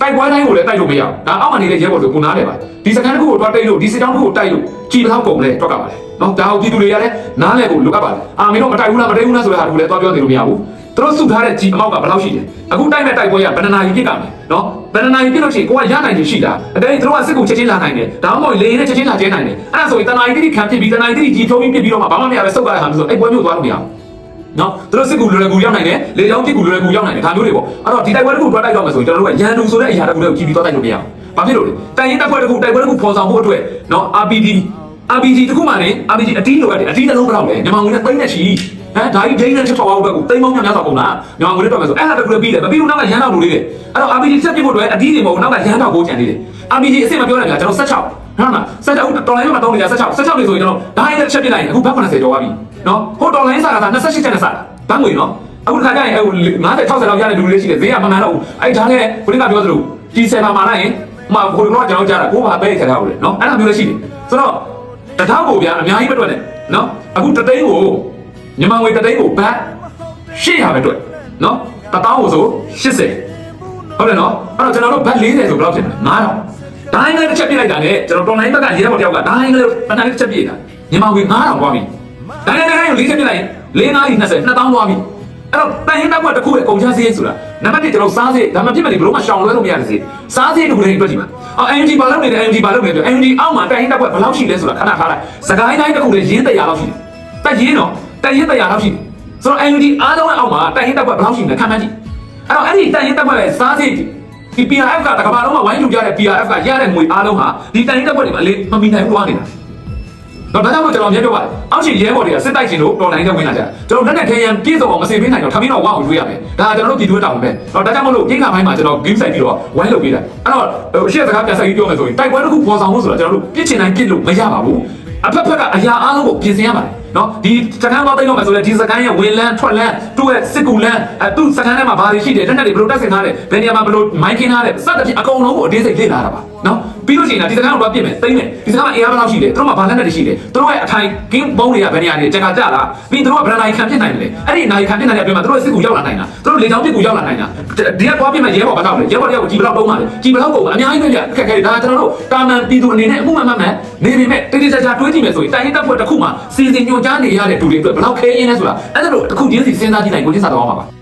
တိုက်ပွဲတိုင်းကိုလည်းတိုက်လို့မရဘူးဒါအောက်မှာနေတဲ့ရဲဘော်တွေကိုနားလဲပါဒီစကန်တစ်ခုကိုတွားတိတ်လို့ဒီစစ်တောင်းတစ်ခုကိုတိုက်လို့ကြည်ဘလောက်ကုန်လဲတွက်ကပါလေနော်ဒါဟုတ်ပြည်သူတွေကလည်းနားလဲကိုလိုအပ်ပါလေအာမင်းတို့မတိုက်ဘူးလားမတိုက်ဘူးလားဆိုတဲ့ဟာကိုလည်းတွားပြောနေလို့မရဘူးသူတို့စုထားတဲ့ကြည်အမောက်ကဘယ်လောက်ရှိလဲအခုတိုက်မဲ့တိုက်ပွဲကဘယ်နှနာရီပြစ်ကမယ်နော်ဘယ်နှနာရီပြစ်လို့ရှိရင်ကိုကရနိုင်တယ်ရှိတာအတဲ့သူတို့ကစစ်ကိုချက်ချင်းလာနိုင်တယ်ဒါမှမဟုတ်လေနဲ့ချက်ချင်းလာကျဲနိုင်တယ်အဲ့ဒါဆိုရင်တနာရီတိတိခံပြစ်ပြီးတနာရီတိတိကြီးထုံးပြီးပြစ်ပြီးတော့မှဘာမှမရပဲစုပ်ကြတဲ့ဟာမျိုးဆိုအဲ့ပွဲမျိုးသွားလို့မရဘူး နော်သူတို့စစ်ကူလွယ်ကူရောက်နိုင်တယ်လေကြောင်းပြစ်ကူလွယ်ကူရောက်နိုင်တယ်ဒါမျိုးတွေပေါ့အဲ့တော့ဒီတိုက်ပွဲတစ်ခုတွားတိုက်တော့မယ်ဆိုရင်ကျွန်တော်တို့ကရန်သူဆိုတဲ့အရာတစ်ခုကိုကြည့်ပြီးသွားတိုက်လို့မရဘူးဘာဖြစ်လို့လဲတိုင်ရင်တိုက်ပွဲတစ်ခုတိုက်ပွဲတစ်ခုပေါ်ဆောင်ဖို့အတွက်နော် RPG RPG တစ်ခုမှလည်း RPG အတီးလိုရတယ်အတီးတစ်လုံးဘယ်လောက်လဲမြန်မာငွေနဲ့သိန်းနဲ့ချီဟမ်ဒါကြီးဒိန်းနဲ့ချက်ထောက်အောင်ဘက်ကိုသိန်းပေါင်းများများစွာကုန်တာမြန်မာငွေနဲ့တွက်မယ်ဆိုအဲ့ဒါတစ်ခုလည်းပြီးတယ်မပြီးဘူးနောက်ကရန်တော့လိုလေးတယ်အဲ့တော့ RPG ဆက်ပြဖို့အတွက်အတီးတွေမဟုတ်နောက်ကရန်တော့ကိုကြံနေတယ် RPG အစ်စ်မပြောရဘူးကျွန်တော်16 ဟုတ်လား16ဦးတော်လိုင်းမှာတောင်းနေကြ16 16နေဆိုရင်ကျွန်တော်ဒါဟိုင်းချက်ပြလိုက်ရင်အခုဘက်80ကျော်သွားပြီနော်ဟိုတော်လိုင်းစားတာ28ချက်နဲ့စားတာဘန်းငွေနော်အခုတစ်ခါကျရင်ဟို90 60လောက်ရတဲ့လူတွေရှိတယ်ဈေးကမမှန်တော့ဘူးအဲ့ဒါနဲ့ဘုရင်ကပြောသလိုဒီဆယ်ပါမှာလိုက်ရင်ဟိုဟိုကတော့ကျွန်တော်ကြားတာကိုဘာပဲခက်တာဟုတ်လေနော်အဲ့ဒါမျိုးလည်းရှိတယ်ဆိုတော့တထောက်ကိုဗျာအများကြီးပဲတွက်တယ်နော်အခုတသိန်းကိုမြန်မာငွေတသိန်းကိုဘတ်800ပဲတွက်နော်တတောင်းကိုဆို80ဟုတ်တယ်နော်အဲ့တော့ကျွန်တော်တို့ဘတ်40ဆိုဘယ်လောက်ဖြစ်မလဲ9000 ဒိုင်းလည်းတစ်ချက်ပြလိုက်တာနဲ့ကျွန်တော်တော်လိုင်းဘက်ကရေးတဲ့ဘောတယောက်ကဒိုင်းလည်းပဏာလေးတစ်ချက်ပြလိုက်တာမြန်မာငွေ9000သွားပြီဒိုင်းလည်းဒိုင်းကို40ပြလိုက်ရင်4 9 20 2000သွားပြီအဲ့တော့တန်ရင်တက်ကွက်တစ်ခုရဲ့ကုန်ချစည်းဆိုတာနံပါတ်1ကျွန်တော်စားစည်းဒါမှဖြစ်မယ်ဒီဘလို့မှရှောင်လွဲလို့မရတဲ့စည်းစားစည်းတစ်ခုလေးတွေ့ကြည့်ပါအော် NG ဘာလုပ်နေလဲ NG ဘာလုပ်နေလဲ NG အောက်မှာတန်ရင်တက်ကွက်ဘယ်လောက်ရှိလဲဆိုတာခဏထားလိုက်စကိုင်းတိုင်းတစ်ခုလေးရင်းတရာလောက်ရှိတယ်တက်ရင်းတော့တက်ရင်းတရာလောက်ရှိတယ်ဆိုတော့ NG အားလုံးအောက်မှာတန်ရင်တက်ကွက်ဘယ်လောက်ရှိလဲခံမှန်းကြည့်အဲ့တော့အဲ့ဒီတန်ရင်တက်ကွက်ရဲ့စားစည်း ဒီ PRF ကတကဘာလုံးမှာဝိုင်းလူကြတဲ့ PRF ကရတဲ့ငွေအားလုံးဟာဒီတန်ရင်တက်ကွက်တွေမှာလေမမီနိုင်ဘူးသွားနေတာတော့ဒါကြောင့်မို့ကျွန်တော်မြဲပြောပါတယ်အောက်ခြေရဲဘော်တွေကစစ်တိုက်ခြင်းလို့တော်လိုင်းနဲ့ဝင်လာကြကျွန်တော်လက်နဲ့ခဲရန်ပြည့်စုံအောင်မစေပေးနိုင်တော့ထမင်းတော့ဝါကိုရွေးရမယ်ဒါကျွန်တော်တို့ပြည်သူ့တောင်းပဲတော့ဒါကြောင့်မို့လို့ကိန်းခါပိုင်းမှာကျွန်တော် game site ပြီးတော့ဝိုင်းလုပ်ပေးတာအဲ့တော့ဟိုရှေ့စကားပြန်ဆက်ပြီးပြောမယ်ဆိုရင်တိုက်ပွဲတစ်ခုပေါ်ဆောင်ဖို့ဆိုတော့ကျွန်တော်တို့ပြစ်ချင်တိုင်းပြစ်လို့မရပါဘူးအဖက်ဖက်ကအရာအားလုံးကိုပြင်ဆင်ရပါတယ် နော်ဒီစကန်တော့တိတ်တော့မယ်ဆိုရင်ဒီစကန်ရဲ့ဝင်လန်းထွက်လန်းသူ့ရဲ့စစ်ကူလန်းအဲသူ့စကန်ထဲမှာဘာတွေရှိတယ်တက်တက်တွေဘယ်လိုတက်ဆင်ထားတယ်ဘယ်နေရာမှာဘယ်လိုမိုင်းခင်းထားတယ်စသဖြင့်အကုန်လုံးကိုအသေးစိတ်လေ့လာတာပါနော်ပြီးလို့ရှိရင်ဒီစကန်ကိုတော့ပြင်မယ်တိတ်မယ်ဒီစကန်မှာအင်အားဘယ်လောက်ရှိတယ်သူတို့မှာဘာလက်နက်တွေရှိတယ်သူတို့ရဲ့အထိုင်ကင်းဘုံတွေကဘယ်နေရာတွေတက်တာကြလားပြီးသူတို့ကဘယ်နိုင်ခံဖြစ်နိုင်တယ်လဲအဲ့ဒီနိုင်ခံဖြစ်နိုင်တဲ့အတွင်းမှာသူတို့ရဲ့စစ်ကူရောက်လာနိုင်တာသူတို့လေကြောင်းပြစ်ကူရောက်လာနိုင်တာဒီကသွားပြင်မယ်ရဲဘော်ဘာလို့လဲရဲဘော်တယောက်ကိုကြီးဘယ်လောက်တုံးပါလဲကြီးဘယ်လောက်ကုန်ပါအများကြီးပဲပြအခက်ခဲတွေဒါကျွန်တော်တို့တာမန်ပြည်သူအနေနဲ့အမှုမှန်မှန်မှန်နေပေမဲ့တိတိကျကျတွေးကြည့်မယ်ဆိုရင်တိုင်းရင်းတပ်ဖွဲ့တစ်ခုမှာစီစဉ်ညွှန်ကြားနေရတဲ့လူတွေအတွက်ဘယ်လောက်ခဲရင်းလဲဆိုတာအဲ့ဒါလို့တစ်ခုချင်းစီစဉ်းစားကြည့်နိုင်ကိုချင်းစားတော့မှာပါ